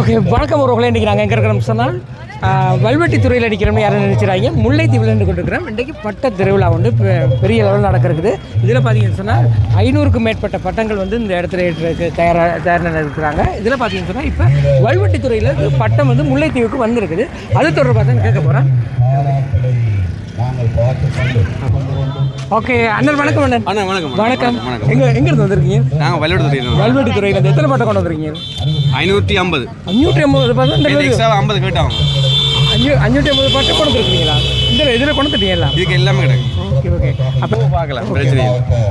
Okay வணக்கம் உறவுகளே. இன்றைக்கி நாங்கள் எங்கே இருக்கிறோம் சொன்னால் வல்வெட்டி துறையில் அடிக்கிறோம்னு யாரும் நினைச்சிடாங்க முல்லைத்தீவில் நின்று கொண்டிருக்கிறோம். இன்றைக்கு பட்ட திருவிழா வந்து பெரிய லெவலில் நடக்கிறது இதில் பார்த்தீங்கன்னு சொன்னால் ஐநூறுக்கும் மேற்பட்ட பட்டங்கள் வந்து இந்த இடத்துல ஏற்றுறதுக்கு தயாராக தயார் இருக்கிறாங்க இதில் பார்த்தீங்கன்னு சொன்னால் இப்போ வல்வெட்டி துறையில் பட்டம் வந்து முல்லைத்தீவுக்கு வந்திருக்குது. அது தொடர்பாக தான் கேட்க போகிறேன் ஓகே அண்ணன் வணக்கம் அண்ணன். அண்ணா வணக்கம் வணக்கம் வணக்கம். எங்கே எங்கேருந்து வந்திருக்கீங்க? நாங்கள் வல்லூர் துறையில் வல்வெட்டி துறையில் இருந்து எத்தனை பட்டம் கொண்டு வந்திருக்கீங்க? ஐநூற்றி ஐம்பது. அஞ்சூற்றி ஐம்பது எக்ஸ்ட்ரா ஐம்பது கேட்டாங்க அஞ்சு அஞ்சூற்றி ஐம்பது பட்டம் கொண்டு வந்துருக்கீங்களா? இந்த இதில் கொண்டு வந்துட்டீங்களா இதுக்கு எல்லாமே கிடைக்கும் ஓகே ஓகே. அப்போ பார்க்கலாம் பிரச்சனை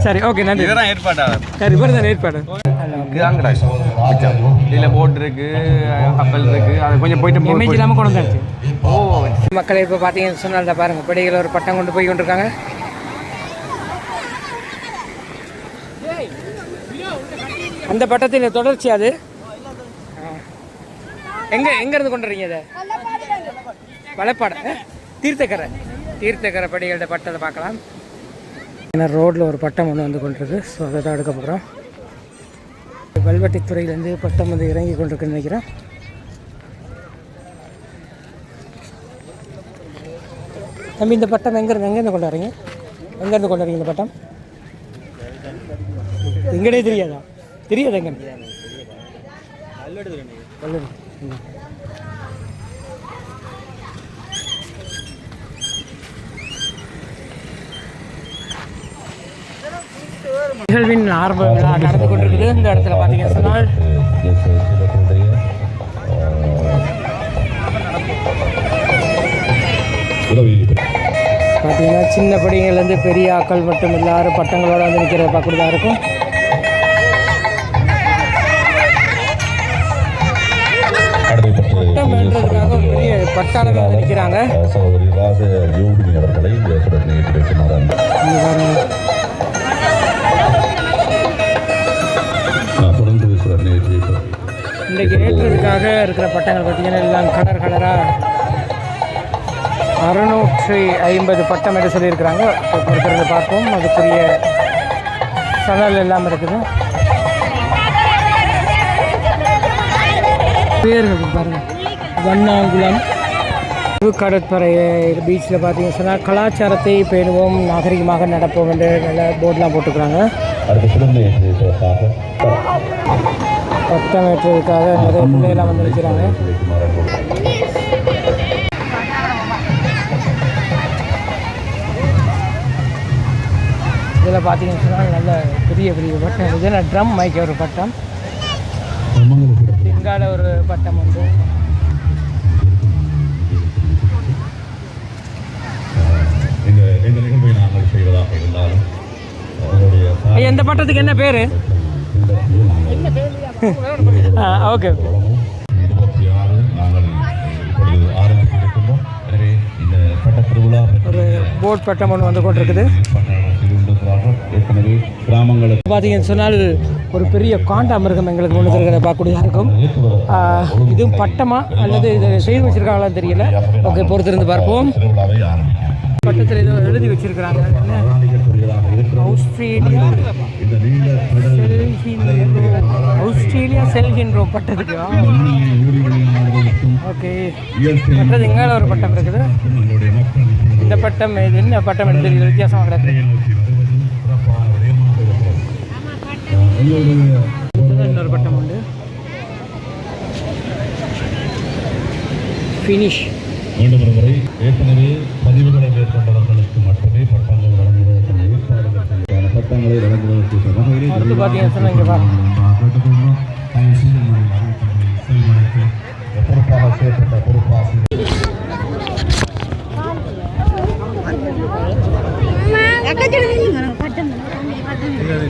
சரி ஓகே நன்றி. இதுதான் ஏற்பாட்டாளர். சரி இவர் தான் ஏற்பாடு. இதுதான் இதில் போட் இருக்கு கப்பல் இருக்கு அது கொஞ்சம் போயிட்டு இமேஜ் இல்லாமல் கொண்டு வந்துருச்சு ஓ மக்களை இப்போ பார்த்தீங்கன்னு சொன்னால் பாருங்க படிகள் ஒரு பட்டம் கொண்டு போய் கொண்டிருக்காங்க. அந்த பட்டத்தின் தொடர்ச்சி அது. எங்க எங்க இருந்து கொண்டு வரீங்க இதை? வளப்பாடை. தீர்த்தக்கரை. தீர்த்தக்கரை படிகளோட பட்டத்தை பார்க்கலாம். ஏன்னா ரோட்டில் ஒரு பட்டம் ஒன்று வந்து கொண்டிருக்கு. ஸோ அதை தான் எடுக்க போகிறோம் கல்வெட்டித்துறையிலேருந்து பட்டம் வந்து இறங்கி கொண்டிருக்குன்னு நினைக்கிறேன். தம்பி இந்த பட்டம் எங்கேருந்து எங்கேருந்து கொண்டு வரீங்க? எங்கேருந்து கொண்டு வரீங்க இந்த பட்டம்? எங்கடே தெரியாதா? பெரிய எங்க நிகழ்வின் ஆரம்ப விழா நடந்து கொண்டிருக்குது. இந்த இடத்துல பார்த்தீங்கன்னா சொன்னால் பார்த்தீங்கன்னா சின்ன படிங்கள்லேருந்து பெரிய ஆக்கள் மட்டும் எல்லாரும் பட்டங்களோட வந்து நிற்கிறத பார்க்குறதா இருக்கும். வந்து நிற்கிறாங்க சகோதரி ராஜ யோகினி அவர்களை இயேசுடன் நேற்று வைக்குமாறு அன்பு. இங்க பாருங்க. நான் தொடர்ந்து ஈஸ்வரர் நேற்று இன்றைக்கு இருக்கிற பட்டங்கள் பார்த்தீங்கன்னா எல்லாம் கலர் கலராக அறுநூற்றி ஐம்பது பட்டம் என்று சொல்லியிருக்கிறாங்க. இருக்கிறத பார்ப்போம். அதுக்குரிய சணல் எல்லாம் இருக்குது. பேர்கள் பாருங்க. வண்ணாங்குளம். புது கடற்படை பீச்சில் பார்த்தீங்கன்னு சொன்னால் கலாச்சாரத்தை பேணுவோம் நாகரிகமாக நடப்போம் என்று நல்ல போர்டெலாம் போட்டுக்கிறாங்க பட்டம் ஏற்றுறதுக்காக நிறைய பிள்ளைகள்லாம் வந்து நிற்கிறாங்க. இதில் பார்த்தீங்கன்னு சொன்னால் நல்ல பெரிய பெரிய பட்டம். இது ட்ரம் மைக்க ஒரு பட்டம்? இங்கால ஒரு பட்டம் உண்டு. செய்வதாக இருந்தாலும் இந்த பட்டத்துக்கு என்ன பேர்? ஓகே. இருபத்தி ஆறு நாங்கள் இப்பொழுது எனவே இந்த பட்ட திருவிழா ஒரு போட் பட்டம் ஒன்று வந்து கொண்டிருக்குது. ஏற்கனவே கிராமங்களுக்கு பார்த்தீங்கன்னு சொன்னால் ஒரு பெரிய காண்டா மிருகம் எங்களுக்கு கொண்டு இருக்கிறத பார்க்கக்கூடியதாக இருக்கும். இதுவும் பட்டமா அல்லது இதை செய்து வச்சிருக்காங்களான்னு தெரியல. ஓகே பொறுத்திருந்து பார்ப்போம். பட்டத்தில் ஏதோ எழுதி வச்சிருக்கிறாங்க. என்ன? ஆஸ்திரேலியா செல்கின்றோம். ஆஸ்திரேலியா செல்கின்றோம் பட்டத்துக்கு. ஓகே. இயற்கை எங்கால ஒரு பட்டம் இருக்குது. இந்த பட்டம் இது என்ன பட்டம் என்று வித்தியாசம் வித்தியாசமாக கிடக்கு. இன்னொரு பட்டம் உண்டு. ஃபினிஷ் மீண்டும் ஒரு முறை ஏற்கனவே மேற்கொண்டவர்களுக்கு மட்டுமே பட்டங்கள் வழங்குவதற்கான ஏற்பாடுகள் செய்யப்பட்ட பட்டங்களை வழங்குவதற்கு தயவு செய்து உங்களுடைய அறிவிப்புகளை செவிமடுத்து பொறுப்பாக செய்யப்பட்ட பொறுப்பாசிரியர்.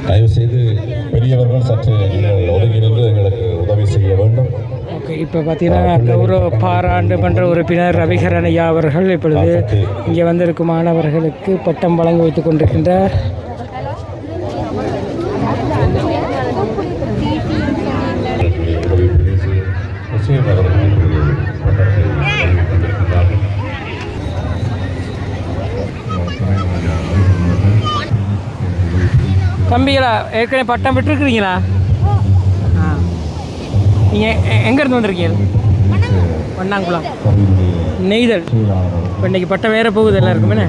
தயவு செய்து பெரியவர்கள் சற்று நீங்கள் ஒதுங்கியிருந்து எங்களுக்கு உதவி செய்ய வேண்டும். ஓகே இப்போ பார்த்தீங்கன்னா கௌரவ பாராண்டு மன்ற உறுப்பினர் ரவிகரன் ஐயா அவர்கள் இப்பொழுது இங்கே வந்திருக்கும் மாணவர்களுக்கு பட்டம் வழங்கி வைத்துக் கொண்டிருக்கின்றார். தம்பிகளா ஏற்கனவே பட்டம் விட்டுருக்குறீங்களா நீங்கள் எங்கேருந்து வந்திருக்கீங்க? வண்ணாங்குளம். நெய்தல். இப்போ இன்னைக்கு பட்டம் வேற போகுது எல்லாருக்குமே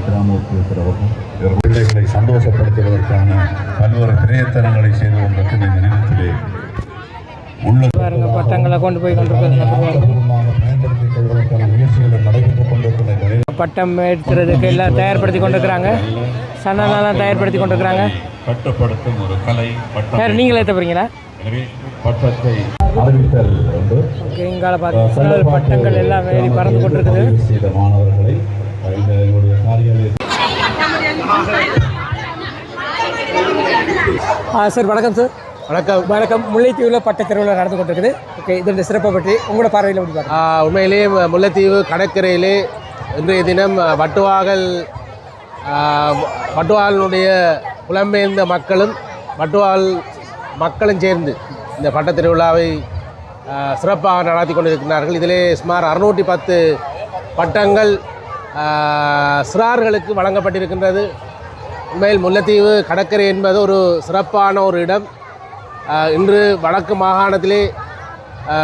பிள்ளைகளை சந்தோஷப்படுத்துவதற்கான பல்வேறு பிரயத்தனங்களை செய்து கொண்டிருக்கும் இந்த நிலையத்திலே உள்ள பாருங்க பட்டங்களை கொண்டு போய் நிலையில் பட்டம் எடுக்கிறதுக்கு எல்லாம் தயார்படுத்தி கொண்டிருக்கிறாங்க. சன்னலாம் தயார்படுத்தி கொண்டிருக்கிறாங்க. கட்டுப்படுத்தும் ஒரு கலை பட்டம் யார் நீங்களே ஏற்ற போகிறீங்களா எனவே பட்டத்தை அறிவித்தல் உண்டு. ஓகே இங்கால பார்த்தீங்கன்னா பட்டங்கள் எல்லாம் பறந்து கொண்டிருக்குது. செய்த மாணவர்களை எங்களுடைய சார் வணக்கம் சார். வணக்கம். வணக்கம். முல்லைத்தீவில் பட்ட திருவிழா நடந்து கொண்டிருக்குது. ஓகே இதோட சிறப்பை பற்றி உங்களோட பார்வையில் எப்படி உண்மையிலேயே முல்லைத்தீவு கடற்கரையிலே இன்றைய தினம் வட்டுவாகல் ஆ, வட்டுவாகலினுடைய புலம்பெயர்ந்த மக்களும் வட்டுவால் மக்களும் சேர்ந்து இந்த பட்டத்திருவிழாவை சிறப்பாக நடத்தி கொண்டிருக்கிறார்கள். இதிலே சுமார் அறுநூற்றி பத்து பட்டங்கள் சிறார்களுக்கு வழங்கப்பட்டிருக்கின்றது. உண்மையில் முல்லைத்தீவு கடற்கரை என்பது ஒரு சிறப்பான ஒரு இடம். இன்று வடக்கு மாகாணத்திலே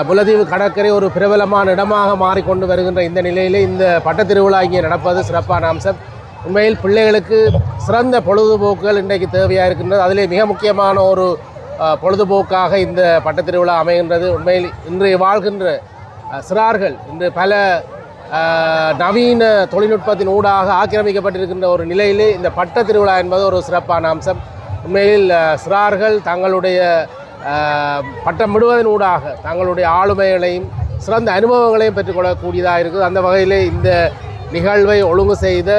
முல்லைத்தீவு கடற்கரை ஒரு பிரபலமான இடமாக மாறிக்கொண்டு வருகின்ற இந்த நிலையிலே இந்த பட்டத்திருவிழா இங்கே நடப்பது சிறப்பான அம்சம். உண்மையில் பிள்ளைகளுக்கு சிறந்த பொழுதுபோக்குகள் இன்றைக்கு தேவையாக இருக்கின்றது. அதிலே மிக முக்கியமான ஒரு பொழுதுபோக்காக இந்த பட்டத்திருவிழா அமைகின்றது. உண்மையில் இன்றைய வாழ்கின்ற சிறார்கள் இன்று பல நவீன தொழில்நுட்பத்தின் ஊடாக ஆக்கிரமிக்கப்பட்டிருக்கின்ற ஒரு நிலையிலே இந்த பட்ட திருவிழா என்பது ஒரு சிறப்பான அம்சம். உண்மையில் சிறார்கள் தங்களுடைய பட்டம் விடுவதன் ஊடாக தங்களுடைய ஆளுமைகளையும் சிறந்த அனுபவங்களையும் பெற்றுக்கொள்ளக்கூடியதாக இருக்குது. அந்த வகையிலே இந்த நிகழ்வை ஒழுங்கு செய்த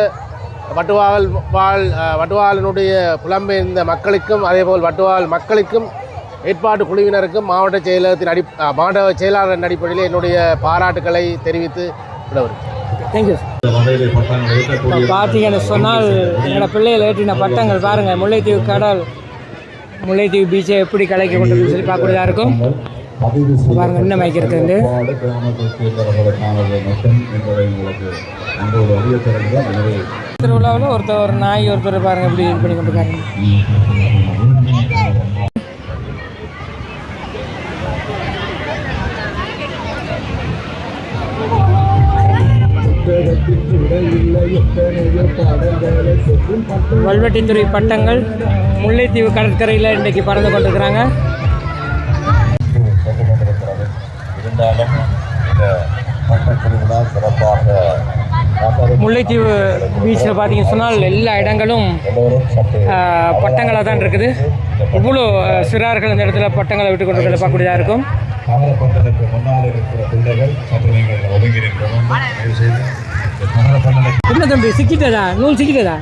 வட்டுவால் வாழ் வட்டுவாலினுடைய புலம்பெயர்ந்த மக்களுக்கும் அதேபோல் வட்டுவால் மக்களுக்கும் ஏற்பாட்டு குழுவினருக்கும் மாவட்ட செயலகத்தின் அடி மாவட்ட செயலாளரின் அடிப்படையில் என்னுடைய பாராட்டுக்களை தெரிவித்து விடவிருக்கிறேன் தேங்க்யூ ஏற்றக்கூடிய பார்த்தீங்கன்னு சொன்னால் எங்களோட பிள்ளைகள் ஏற்றின பட்டங்கள் பாருங்கள் முல்லைத்தீவு கடல் முல்லைத்தீவு பீச்சை எப்படி கலைக்க கொண்டு சொல்லி பார்க்கக்கூடியதாக இருக்கும். பாருங்க இன்னும் மைக் இருக்குது உங்களுக்கு அன்போடு அறிய திருவிழாவில் ஒருத்தர் ஒரு நாய் ஒருத்தர் பாருங்க எப்படி இது பண்ணி கொண்டிருக்காங்க வல்வெட்டித்துறை பட்டங்கள் முல்லைத்தீவு கடற்கரையில் இன்றைக்கு பறந்து கொண்டிருக்கிறாங்க. இருந்தாலும் இந்த பட்டத் திருவிழா சிறப்பாக முல்லைத்தீவு பீச்சில் பார்த்தீங்கன்னு சொன்னால் எல்லா இடங்களும் பட்டங்களாக தான் இருக்குது. இவ்வளோ சிறார்கள் இந்த இடத்துல பட்டங்களை விட்டு கொண்டு பார்க்கக்கூடியதாக இருக்கும். தாமிரப்பந்தலுக்கு முன்னால் இருக்கிற பிள்ளைகள் சற்று நீங்கள் ஒதுங்கி நிற்க வேண்டும். தயவு செய்து இந்த தாமிரப்பந்தலுக்கு என்ன தம்பி சிக்கிட்டதா? நூல் சிக்கிட்டதா.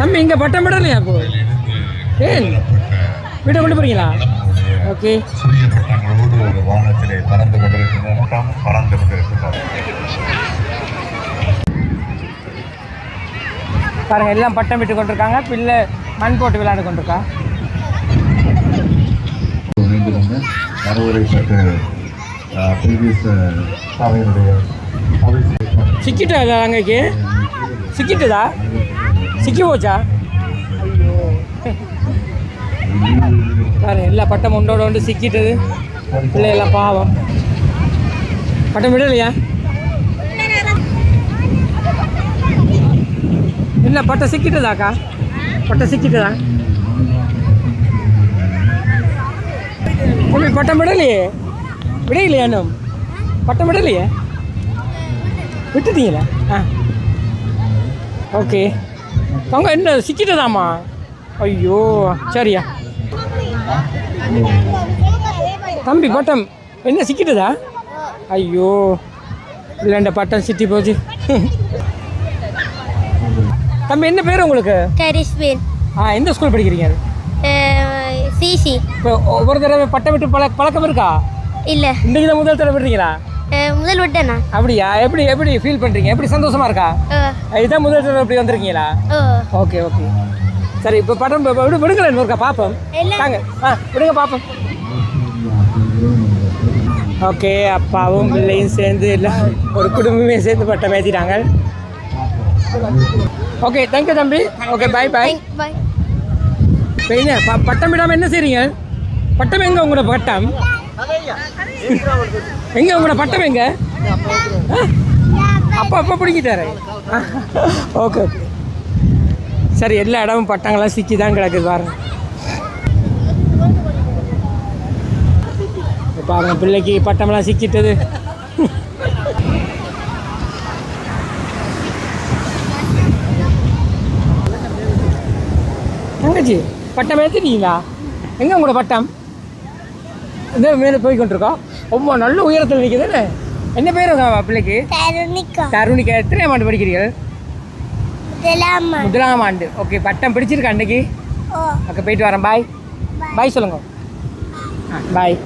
தம்பி இங்கே பட்டம் விடலையா அப்போ ஏன்? வீட்டை கொண்டு போறீங்களா? ஓகே. ஒரு வானத்திலே பறந்து கொண்டிருக்கின்றன. பறந்து கொண்டிருக்கின்றன பாருங்க எல்லாம் பட்டம் விட்டு கொண்டிருக்காங்க. பிள்ளை மண் போட்டு விளையாண்டு கொண்டிருக்கா? சிக்கிட்டதா அங்கேக்கு? சிக்கிட்டதா? சிக்கி போச்சா பாருங்க எல்லா பட்டம் ஒன்றோட ஒன்று சிக்கிட்டது. பிள்ளையெல்லாம் பாவம். பட்டம் விடலையா? இல்லை பட்டம் சிக்கிட்டதாக்கா பட்டம் சிக்கிட்டதா? உங்களுக்கு பட்டம் விடலையே? விடையிலையா இன்னும்? பட்டம் விடலையே? விட்டுட்டீங்களா? ஆ. ஓகே. அவங்க என்ன சிக்கிட்டதாம்மா? ஐயோ சரியா. தம்பி பட்டம். என்ன சிக்கிட்டதா? ஐயோ இல்லைண்ட பட்டம் சிட்டி போச்சு. தம்பி என்ன பேர் உங்களுக்கு? கரிஸ்பின் ஆ எந்த ஸ்கூல் படிக்கிறீங்க? சிசி. இப்போ ஒவ்வொரு தடவை பட்டம் விட்டு பழ பழக்கம் இருக்கா? இல்லை. இன்றைக்கு தான் முதல் தடவை விடுறீங்களா? முதல் விட்டேண்ணா. அப்படியா? எப்படி எப்படி ஃபீல் பண்ணுறீங்க எப்படி சந்தோஷமா இருக்கா? இதுதான் முதல் தடவை இப்படி வந்திருக்கீங்களா? Okay okay. சரி இப்போ படம் விடுங்களேன் ஒருக்கா பார்ப்போம். தாங்க ஆ விடுங்க பார்ப்போம் ஓகே அப்பாவும் பிள்ளையும் சேர்ந்து எல்லாம் ஒரு குடும்பமே சேர்ந்து பட்டம் ஏற்றிட்டாங்க ஓகே தேங்க்யூ தம்பி. ஓகே பை பை பாய் ப பட்டம் விடாமல் என்ன செய்றீங்க? பட்டம் எங்கே உங்களோட பட்டம்? எங்கே உங்களோட பட்டம் எங்க? அப்பா அப்பா பிடிக்கிட்டாரு ஓகே ஓகே. சரி எல்லா இடமும் பட்டங்கள்லாம் சிக்கி தான் கிடக்குது பாருங்க. இப்ப பாருங்க பிள்ளைக்கு பட்டமெல்லாம் சிக்கிட்டது. தங்கச்சி பட்டம் ஏற்றுட்டீங்களா எங்கே உங்களோட பட்டம்? இந்த மேலே போய் கொண்டிருக்கோம் ரொம்ப நல்ல உயரத்தில் நிற்குது என்ன? பேர் உங்க பிள்ளைக்கு? தருணிக்கு. எத்தனை ஆண்டு படிக்கிறீர்கள்? முதலாம் ஆண்டு. ஓகே பட்டம் பிடிச்சிருக்கா அன்னைக்கு ஓகே போயிட்டு வரேன். பாய் பாய் சொல்லுங்க. பாய்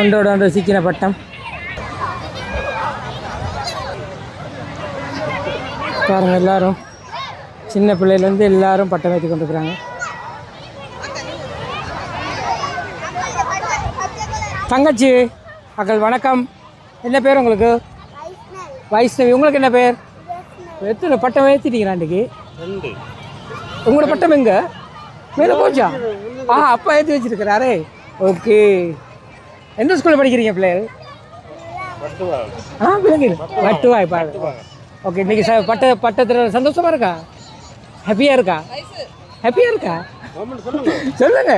ஒன்றோட ஒன்று சிக்கின பட்டம். பாருங்க எல்லாரும். சின்ன பிள்ளையிலேருந்து எல்லாரும் பட்டம் ஏற்றி கொண்டிருக்கிறாங்க. தங்கச்சி அக்கள் வணக்கம். என்ன பேர் உங்களுக்கு? வைஷ்ணவி. உங்களுக்கு என்ன பேர்? எத்தனை பட்டம் ஏற்றிட்டீங்களா அன்றைக்கி உங்களோட பட்டம் எங்க? மேலே போச்சா? ஆ அப்பா ஏற்றி வச்சிருக்கிறாரே. ஓகே. எந்த ஸ்கூலில் படிக்கிறீங்க பிள்ளைகள்? ஆ பிள்ளைங்க வட்டுவாய் பாரு ஓகே இன்னைக்கு ச பட்ட பட்டத்தில் சந்தோஷமா இருக்கா? ஹாப்பியாக இருக்கா? ஹாப்பியாக இருக்கா? சொல்லுங்க.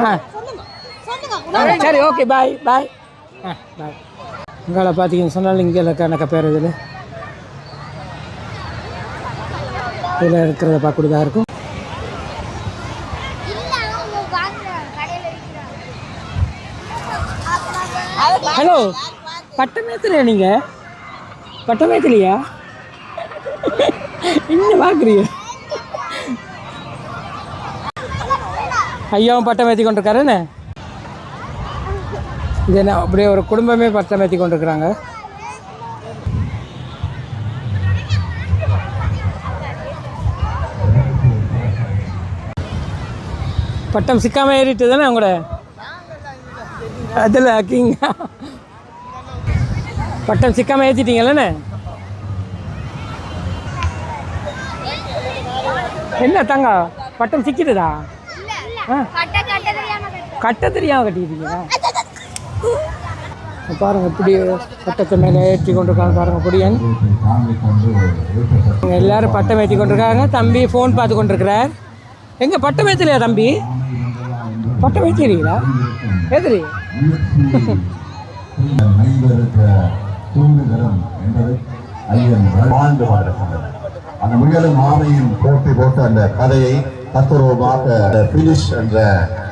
ஆ. ஆ, சரி ஓகே பாய் பாய் ஆ பாய் உங்களை பார்த்தீங்கன்னு சொன்னாலும் இங்கே கணக்க பேர் இதில் இதில் இருக்கிறத பார்க்கக்கூடியதாக இருக்கும். ஹலோ பட்டம் ஏத்துலையா நீங்கள் பட்டம் ஏத்தலையா என்ன பார்க்குறீங்க ஐயாவும் பட்டம் ஏற்றி கொண்டிருக்காருன்னு இது என்ன அப்படியே ஒரு குடும்பமே பட்டம் ஏற்றி கொண்டிருக்கிறாங்க. பட்டம் சிக்காம ஏறிட்டு தானே அவங்களோட அதில் கிங் பட்டம் சிக்காம ஏற்றிட்டீங்கல்லண்ணே என்ன தங்க பட்டம் சிக்கிடுதா ஆ? கட்ட தெரியாம கட்டிக்கிட்டீங்களா பாருங்க இப்படி பட்டத்தை மேலே ஏற்றி கொண்டிருக்காங்க பாருங்க புடியன் எல்லாரும் பட்டம் ஏற்றி கொண்டிருக்காங்க. தம்பி ஃபோன் பார்த்து கொண்டிருக்கிறார். எங்க பட்டம் ஏற்றலையா தம்பி? பட்டம் ஏற்றிடுறீங்களா ஏத்துறீ தூங்குகிறோம் என்பது ஐயன் வாழ்ந்து கொண்டிருக்கிறது அந்த முயலும் ஆமையும் போட்டி போட்டு அந்த கதையை தத்துரூபமாக பினிஷ் என்ற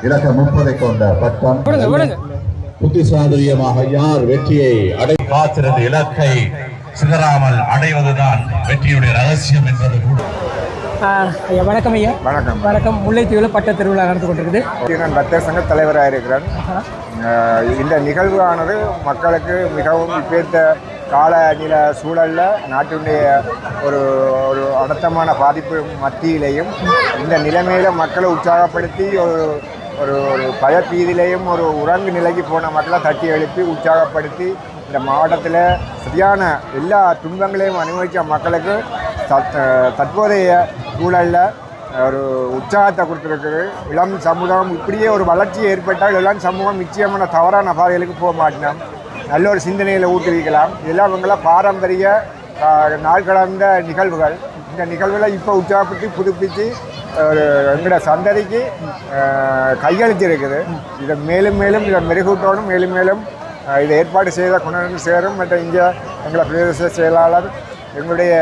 இலக்க முப்பதை கொண்ட பட்டம் புத்திசாதுரியமாக யார் வெற்றியை அடை காத்திருந்த இலக்கை சிதறாமல் அடைவதுதான் வெற்றியுடைய ரகசியம் என்பது கூட. ஐயா வணக்கம் ஐயா. வணக்கம். வணக்கம். முல்லைத்தீவில் பட்ட திருவிழா நடந்து கொண்டிருக்குது. நான் பக்தர் சங்க தலைவராக இருக்கிறேன் இந்த நிகழ்வானது மக்களுக்கு மிகவும் இப்பேற்ற கால நில சூழலில் நாட்டினுடைய ஒரு ஒரு அடர்த்தமான பாதிப்பு மத்தியிலையும் இந்த நிலைமையில மக்களை உற்சாகப்படுத்தி ஒரு ஒரு ஒரு பயப்பீதிலையும் ஒரு உறங்கு நிலைக்கு போன மக்களை தட்டி எழுப்பி உற்சாகப்படுத்தி இந்த மாவட்டத்தில் சரியான எல்லா துன்பங்களையும் அனுபவித்த மக்களுக்கு தற்போதைய சூழலில் ஒரு உற்சாகத்தை கொடுத்துருக்குது. இளம் சமூகம் இப்படியே ஒரு வளர்ச்சி ஏற்பட்டால் இளம் சமூகம் நிச்சயமான தவறான பாதைகளுக்கு போக மாட்டோம். நல்ல ஒரு சிந்தனையில் ஊக்குவிக்கலாம். இதெல்லாம் அவங்களாம் பாரம்பரிய நாள் கடந்த நிகழ்வுகள். இந்த நிகழ்வுகளை இப்போ உற்சாகப்படுத்தி புதுப்பித்து ஒரு எங்களோட சந்ததிக்கு ஆஹ், கையளித்து இருக்குது இதை மேலும் மேலும் இதை மெருகூட்டணும். மேலும் மேலும் இதை ஏற்பாடு செய்த குணநலன் சேரும். மற்றும் இங்கே எங்களை பிரதேச செயலாளர் எங்களுடைய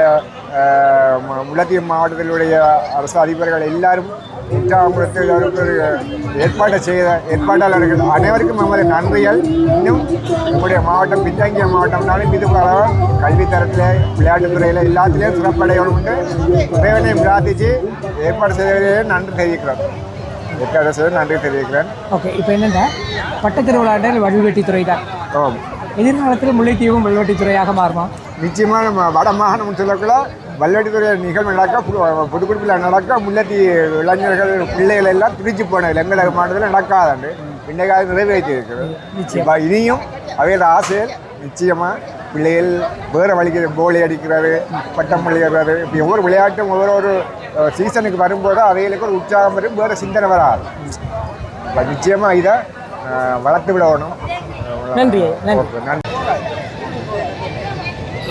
முல்லைத்தீவு மாவட்டத்திலுடைய அரசு அதிபர்கள் எல்லாரும் இதற்கு ஒரு ஏற்பாட்டை செய்த ஏற்பாட்டாளர்கள் அனைவருக்கும் நமது நன்றிகள். இன்னும் நம்முடைய மாவட்டம் பின்தங்கிய மாவட்டம்னாலும் இது பல விளையாட்டுத் துறையில் எல்லாத்துலேயும் சிறப்படையணும் உண்டு இறைவனை பிரார்த்தித்து ஏற்பாடு செய்தவர்களே நன்றி தெரிவிக்கிறோம். ஏற்பாடு செய்து நன்றி தெரிவிக்கிறேன். ஓகே இப்போ என்னென்னா பட்ட திருவிழாண்டல் வடிவெட்டி துறை தான். எதிர்காலத்தில் முல்லைத்தீவும் வல்வெட்டித்துறையாக மாறுமா? நிச்சயமாக வட மாகாணம் சொல்லக்குள்ள வல்லடித்துறை நிகழ்வு நடக்க புதுக்குடிப்பில் நடக்க முல்லத்தி இளைஞர்கள் பிள்ளைகள் எல்லாம் பிரிச்சு போனது எங்கள மாநிலத்தில் நடக்காது இன்றைக்கு அது நிறைவேற்றி இருக்கிறது இப்ப இனியும் அவையோட ஆசைகள் நிச்சயமாக பிள்ளைகள் வேறு வழிக்கு கோலி அடிக்கிறது பட்டம் விளையாடுறது இப்படி ஒவ்வொரு விளையாட்டும் ஒவ்வொரு ஒரு சீசனுக்கு வரும்போது அவைகளுக்கு ஒரு உற்சாகம் வரும் வேறு சிந்தனை வராது. இப்ப நிச்சயமாக இதை வளர்த்து விடணும். நன்றி நன்றி.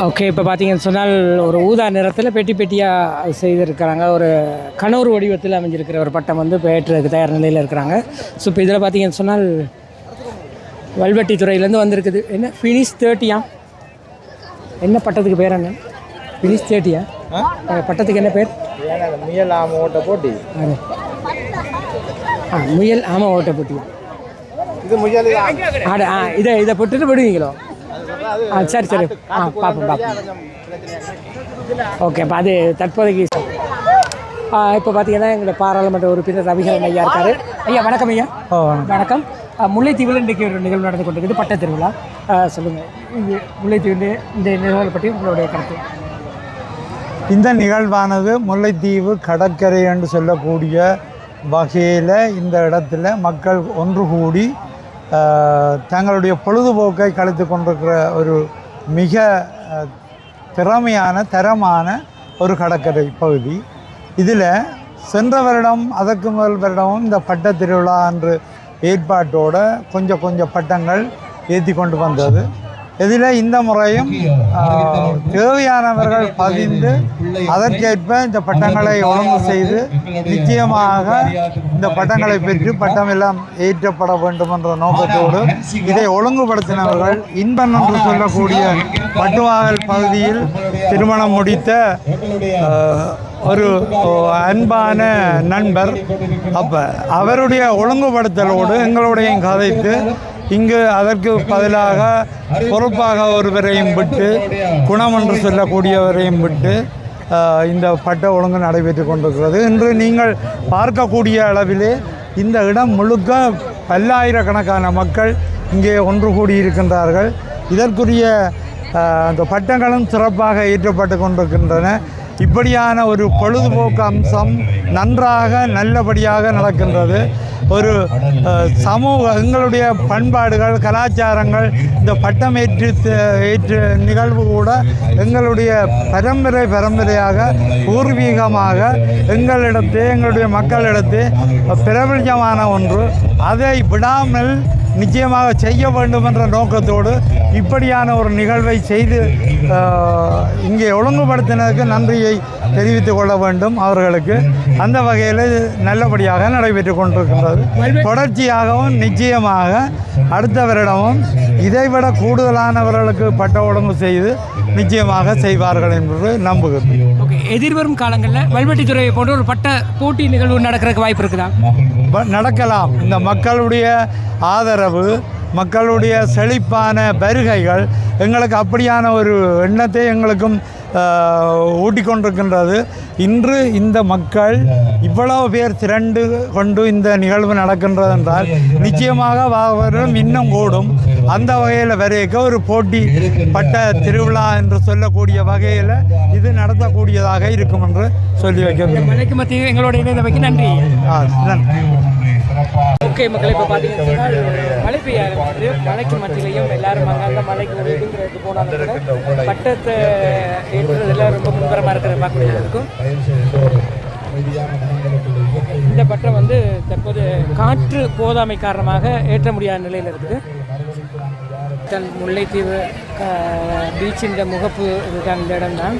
ஓகே, இப்போ பார்த்தீங்கன்னு சொன்னால் ஒரு ஊதா நிறத்தில் பெட்டி பெட்டியாக செய்திருக்கிறாங்க. ஒரு கனூர் வடிவத்தில் அமைஞ்சிருக்கிற ஒரு பட்டம் வந்து இப்போ ஏற்றுறதுக்கு தயார் நிலையில் இருக்கிறாங்க. ஸோ இப்போ இதில் பார்த்தீங்கன்னு சொன்னால் வல்வெட்டி துறையிலேருந்து வந்திருக்குது. என்ன ஃபினிஷ் தேர்ட்டியா என்ன பட்டத்துக்கு பேர் என்ன? ஃபினிஷ் தேர்ட்டியா பட்டத்துக்கு என்ன பேர்? முயல் ஆம ஓட்ட போட்டி. ஆ முயல் ஆமாம் ஓட்ட போட்டியா இது முயல் ஆட ஆ இதை இதை போட்டுட்டு விடுவீங்களோ? ஆ சரி சரி. ஆ பார்ப்போம் பார்ப்போம். ஓகே அது தற்போதைக்கு ஆ, இப்போ பார்த்தீங்கன்னா எங்களோட பாராளுமன்ற உறுப்பினர் ரவிகரன் ஐயா இருக்காரு. ஐயா வணக்கம் ஐயா. வணக்கம். முல்லைத்தீவில் இன்றைக்கு ஒரு நிகழ்வு நடந்து கொண்டிருக்குது பட்ட திருவிழா. சொல்லுங்கள் இது முல்லைத்தீவில் இந்த நிகழ்வு பற்றி உங்களுடைய கருத்து. இந்த நிகழ்வானது முல்லைத்தீவு கடற்கரை என்று சொல்லக்கூடிய வகையில் இந்த இடத்துல மக்கள் ஒன்று கூடி தங்களுடைய பொழுதுபோக்கை கழித்து கொண்டிருக்கிற ஒரு மிக திறமையான தரமான ஒரு கடற்கரை பகுதி. இதில் சென்ற வருடம் அதற்கு முதல் வருடமும் இந்த பட்ட திருவிழா என்று ஏற்பாட்டோடு கொஞ்சம் கொஞ்சம் பட்டங்கள் ஏற்றி கொண்டு வந்தது. இதில் இந்த முறையும் தேவையானவர்கள் பதிந்து அதற்கேற்ப இந்த பட்டங்களை ஒழுங்கு செய்து நிச்சயமாக இந்த பட்டங்களை பெற்று பட்டம் எல்லாம் ஏற்றப்பட வேண்டும் என்ற நோக்கத்தோடு இதை ஒழுங்குபடுத்தினவர்கள் இன்பன் என்று சொல்லக்கூடிய பட்டுவாகல் பகுதியில் திருமணம் முடித்த ஒரு அன்பான நண்பர். அப்போ அவருடைய ஒழுங்குபடுத்தலோடு எங்களுடையும் கதைத்து இங்கு அதற்கு பதிலாக பொறுப்பாக ஒருவரையும் விட்டு குணம் என்று சொல்லக்கூடியவரையும் விட்டு இந்த பட்ட ஒழுங்கு நடைபெற்று கொண்டிருக்கிறது. இன்று நீங்கள் பார்க்கக்கூடிய அளவிலே இந்த இடம் முழுக்க பல்லாயிரக்கணக்கான மக்கள் இங்கே ஒன்று கூடியிருக்கின்றார்கள். இதற்குரிய அந்த பட்டங்களும் சிறப்பாக ஏற்றப்பட்டு கொண்டிருக்கின்றன. இப்படியான ஒரு பொழுதுபோக்கு அம்சம் நன்றாக நல்லபடியாக நடக்கின்றது. ஒரு சமூக எங்களுடைய பண்பாடுகள் கலாச்சாரங்கள் இந்த பட்டம் ஏற்று ஏற்று நிகழ்வு கூட எங்களுடைய பரம்பரை பரம்பரையாக பூர்வீகமாக எங்களிடத்தே எங்களுடைய மக்களிடத்தே பிரபலமான ஒன்று. அதை விடாமல் நிச்சயமாக செய்ய வேண்டும் என்ற நோக்கத்தோடு இப்படியான ஒரு நிகழ்வை செய்து இங்கே ஒழுங்குபடுத்தினதுக்கு நன்றியை தெரிவித்துக் கொள்ள வேண்டும் அவர்களுக்கு. அந்த வகையில் நல்லபடியாக நடைபெற்று கொண்டிருக்கின்றது. தொடர்ச்சியாகவும் நிச்சயமாக அடுத்த வருடமும் இதைவிட கூடுதலானவர்களுக்கு பட்ட ஒழுங்கு செய்து நிச்சயமாக செய்வார்கள் என்று நம்புகிறேன். ஓகே எதிர்வரும் காலங்களில் வல்வெட்டித்துறையை போன்ற ஒரு பட்ட போட்டி நிகழ்வு நடக்கிறதுக்கு வாய்ப்பு இருக்குதா? நடக்கலாம். இந்த மக்களுடைய ஆதரவு மக்களுடைய செழிப்பான வருகைகள் எங்களுக்கு அப்படியான ஒரு எண்ணத்தை எங்களுக்கும் ஊட்டி கொண்டிருக்கின்றது இன்று இந்த மக்கள் இவ்வளவு பேர் திரண்டு கொண்டு இந்த நிகழ்வு நடக்கின்றது என்றால் நிச்சயமாக வரும் இன்னும் கூடும். அந்த வகையில் வரைக்க ஒரு போட்டி பட்ட திருவிழா என்று சொல்லக்கூடிய வகையில் இது நடத்தக்கூடியதாக இருக்கும் என்று சொல்லி வைக்க விரும்புகிறேன். மலைக்கு மத்தியில் எங்களோட இணைந்தமைக்கு நன்றி. ஆ, நன்றி. ஓகே மக்கள் இப்போ பார்த்தீங்கன்னா மழை பெய்ய ஆரம்பிச்சது மலைக்கு மத்தியிலையும் எல்லாரும் அங்கங்கே மலைக்கு ஒரு போனாலும் பட்டத்தை ஏற்றுறதுல ரொம்ப முன்பரமாக இருக்கிற பார்க்கக்கூடிய இருக்கும். இந்த பட்டம் வந்து தற்போது காற்று போதாமை காரணமாக ஏற்ற முடியாத நிலையில் இருக்குது. தன் முல்லைத்தீவு பீச்சின் முகப்பு இதுதான் இந்த இடம் தான்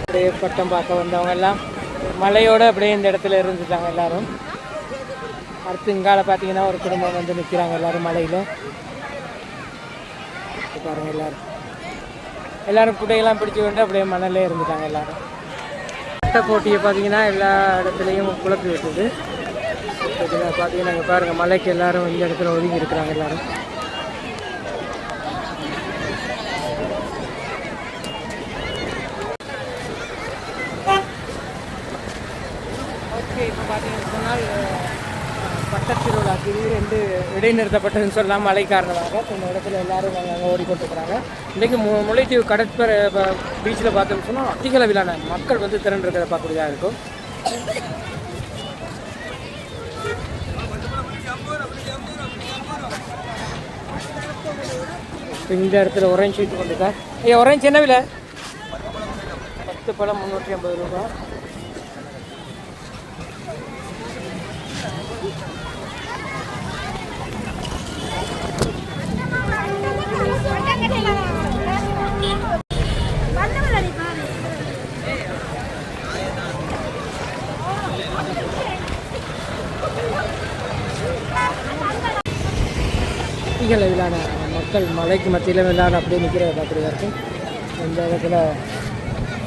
அப்படியே பட்டம் பார்க்க வந்தவங்க எல்லாம் மலையோட அப்படியே இந்த இடத்துல இருந்துட்டாங்க எல்லாரும். அடுத்து இங்கால பார்த்தீங்கன்னா ஒரு குடும்பம் வந்து நிற்கிறாங்க எல்லாரும் மலையில் பாருங்கள் எல்லாரும். எல்லாரும் குடையெல்லாம் பிடிச்சி கொண்டு அப்படியே மணலே இருந்துட்டாங்க எல்லோரும். சட்ட போட்டியை பார்த்தீங்கன்னா எல்லா இடத்துலையும் குழப்பி விட்டுது. பார்த்தீங்கன்னா இங்கே பாருங்கள் மலைக்கு எல்லாரும் இந்த இடத்துல ஒதுங்கி இருக்கிறாங்க எல்லாரும் ஓகே இப்போ பார்த்தீங்கன்னு சொன்னால் அஹ், பட்ட பட்டத் திருவிழாக்கு இது ரெண்டு இடைநிறுத்தப்பட்டதுன்னு சொல்லலாம் மழை காரணமாக. இந்த இடத்துல எல்லாரும் அங்கே ஓடிக்கொண்டிருக்கிறாங்க. இன்றைக்கி மு முல்லைத்தீவு கடற்பர பீச்சில் பார்த்தோம்னு சொன்னால் அதிக அளவிலான மக்கள் வந்து திரண்டிருக்கிறத பார்க்கக்கூடியதாக இருக்கும். இந்த இடத்துல ஒரேஞ்ச் வீட்டு கொண்டிருக்கா ஐயா ஒரேஞ்ச் என்ன விலை? பத்து பழம் முந்நூற்றி ஐம்பது ரூபா அதிக அளவிலான மக்கள் மலைக்கு மத்தியில் விளையாட அப்படியே நிற்கிறத பார்க்குறதா இருக்கும். இந்த இடத்துல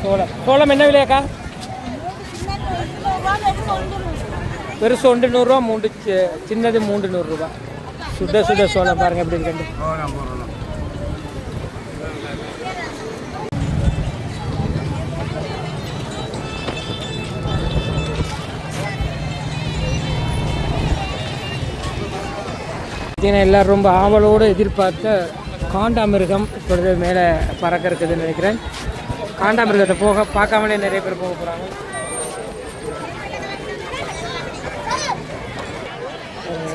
சோளம். சோளம் என்ன விலையாக்கா? பெருசு ஒன்று நூறுரூவா மூன்று சி- சின்னது மூன்று நூறுரூவா. சுட சுட சோளம் பாருங்கள் எப்படி இருக்கு பார்த்தீங்கன்னா எல்லோரும் ரொம்ப ஆவலோடு எதிர்பார்த்த காண்டாமிருகம் இப்பொழுது மேலே பறக்க இருக்குதுன்னு நினைக்கிறேன். காண்டாமிருகத்தை போக பார்க்காமலே நிறைய பேர் போக போகிறாங்க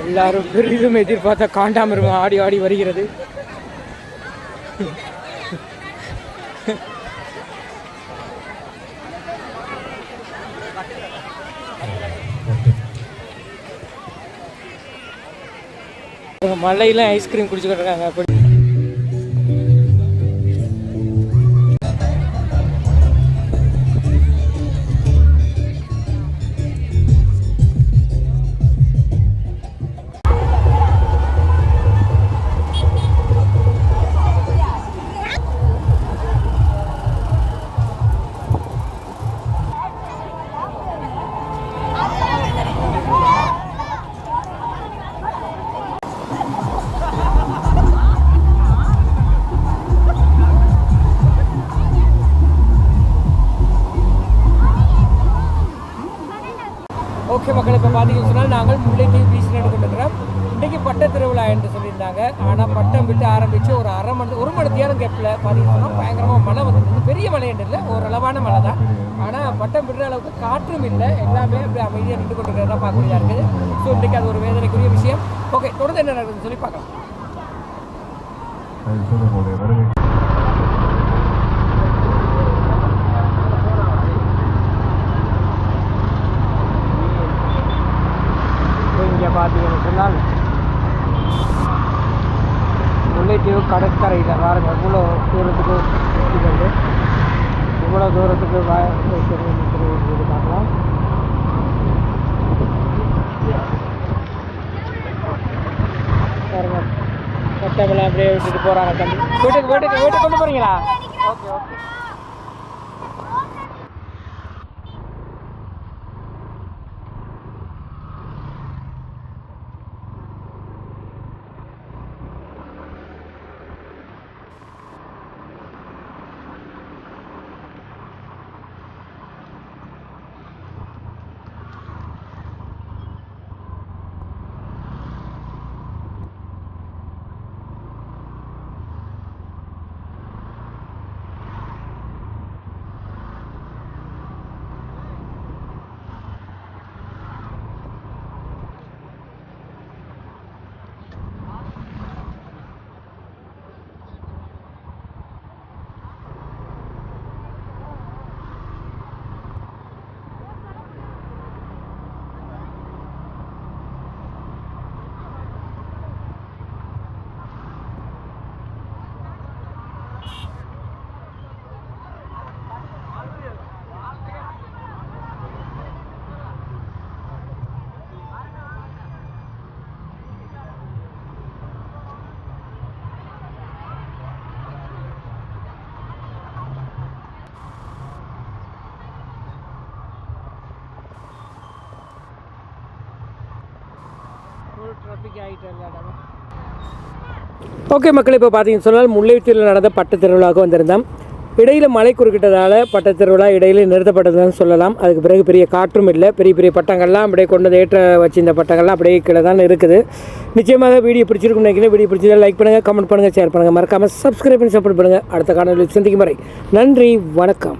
எல்லாரும் பெரிதும் எதிர்பார்த்த காண்டாமிருகம் ஆடி ஆடி வருகிறது. மலையில ஐஸ்கிரீம் குடிச்சுக்கிட்டு இருக்காங்க. அப்படி இங்கே பார்த்தீங்கன்னு சொன்னால் முல்லைத்தீவு கடற்கரையில் பாருங்க. இவ்வளோ தூரத்துக்கு வந்து இவ்வளோ தூரத்துக்கு வைக்கிறது இது பார்க்கலாம் பாருங்க கட்டமெல்லாம் அப்படியே விட்டுட்டு போகிறாங்க தம்பி. வீட்டுக்கு வீட்டுக்கு வீட்டுக்கு கொண்டு போகிறீங்களா ஓகே ஓகே. ஓகே மக்கள் இப்போ பார்த்தீங்கன்னு சொன்னால் முல்லைத்தீவில் நடந்த பட்டு திருவிழாவுக்கு வந்திருந்தோம். இடையில் மழை குறுக்கிட்டதால் பட்ட திருவிழா இடையில நிறுத்தப்பட்டதுன்னு சொல்லலாம். அதுக்கு பிறகு பெரிய காற்றும் இல்லை. பெரிய பெரிய பட்டங்கள்லாம் அப்படியே கொண்டு வந்து ஏற்ற வச்சிருந்த பட்டங்கள்லாம் அப்படியே கீழே தான் இருக்குது. நிச்சயமாக வீடியோ பிடிச்சிருக்கும் நினைக்கிறேன். வீடியோ பிடிச்சதை லைக் பண்ணுங்கள் கமெண்ட் பண்ணுங்கள் ஷேர் பண்ணுங்கள் மறக்காமல் சப்ஸ்கிரைப் பண்ணி சப்போர்ட் பண்ணுங்கள் அடுத்த காலத்தில் சந்திக்கும் வரை நன்றி வணக்கம்.